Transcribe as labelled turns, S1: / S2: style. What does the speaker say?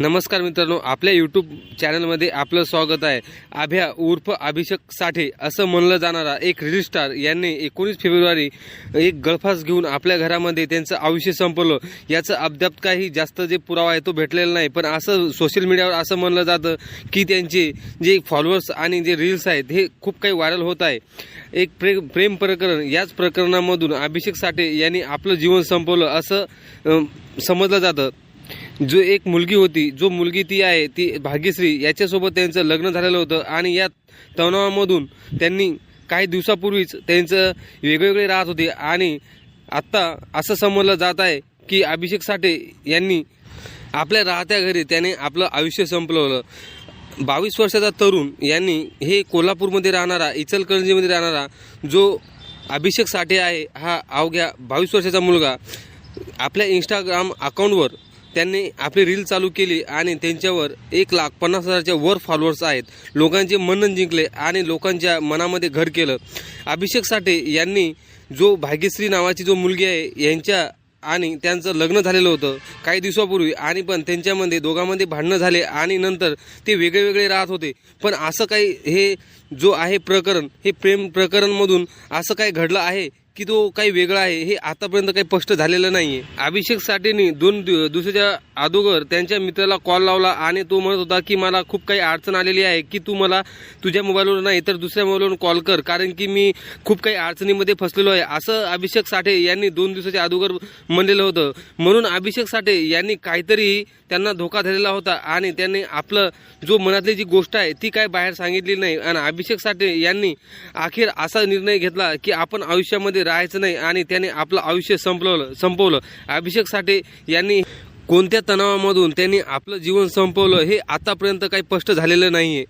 S1: नमस्कार मित्रांनो आपल्या यूट्यूब चॅनलमध्ये आपलं स्वागत आहे. अभ्या उर्फ अभिषेक साठे असं म्हणलं जाणारा एक रील यांनी एकोणीस फेब्रुवारी एक गळफास घेऊन आपल्या घरामध्ये त्यांचं आयुष्य संपवलं. याचं अद्याप काही जास्त जे पुरावा आहे तो भेटलेला नाही पण असं सोशल मीडियावर असं म्हणलं जातं की त्यांचे जे फॉलोअर्स आणि जे रील्स आहेत हे खूप काही व्हायरल होत आहे. एक प्रे प्रेम प्रकरण याच प्रकरणामधून अभिषेक साठे यांनी आपलं जीवन संपवलं असं समजलं जातं. जो एक मुलगी होती जो मुलगी ती आहे ती भाग्यश्री याच्यासोबत त्यांचं लग्न झालेलं होतं आणि या तणावामधून त्यांनी काही दिवसापूर्वीच त्यांचं वेगवेगळे राहत होते आणि आत्ता असं समजलं जात आहे की अभिषेक साठे यांनी आपल्या राहत्या घरी त्याने आपलं आयुष्य संपलवलं बावीस वर्षाचा तरुण यांनी हे कोल्हापूरमध्ये राहणारा इचलकरंजीमध्ये राहणारा जो अभिषेक साठे आहे हा अवघ्या बावीस वर्षाचा मुलगा आपल्या इंस्टाग्राम अकाउंटवर त्यांनी आपली रील चालू केली आणि त्यांच्यावर एक लाख पन्नास हजारच्या वर फॉलोअर्स आहेत. लोकांचे मनन जिंकले आणि लोकांच्या मनामध्ये घर केलं. अभिषेक साठे यांनी जो भाग्यश्री नावाची जो मुलगी आहे यांच्या आणि त्यांचं लग्न झालेलं होतं काही दिवसापूर्वी आणि पण त्यांच्यामध्ये दोघांमध्ये भांडणं झाले आणि नंतर ते वेगळे वेगळे राहत होते. पण असं काही हे जो आहे प्रकरण हे प्रेम प्रकरणमधून असं काही घडलं आहे? की तो काही वेगळा आहे हे आतापर्यंत काही स्पष्ट झालेलं नाही आहे अभिषेक साठेनी दोन दुसऱ्याच्या अगोदर त्यांच्या मित्राला कॉल लावला आणि तो म्हणत होता की मला खूप काही अडचण आलेली आहे की तू मला तुझ्या मोबाईलवर नाही तर दुसऱ्या मोबाईलवरून कॉल कर कारण की मी खूप काही अडचणीमध्ये फसलेलो आहे. असं अभिषेक साठे यांनी दोन दिवसाच्या अगोदर म्हणलेलं होतं. म्हणून अभिषेक साठे यांनी काहीतरी त्यांना धोका दिलेला होता आणि त्यांनी आपलं जो मनातली जी गोष्ट आहे ती काय बाहेर सांगितली नाही. आणि अभिषेक साठे यांनी अखेर असा निर्णय घेतला की आपण आयुष्यामध्ये राहायचं नाही आणि त्याने आपलं आयुष्य संपवलं संपवलं. अभिषेक साठे यांनी कोणत्या तणावामधून त्यांनी आपलं जीवन संपवलं हे आतापर्यंत काही स्पष्ट झालेलं नाहीये.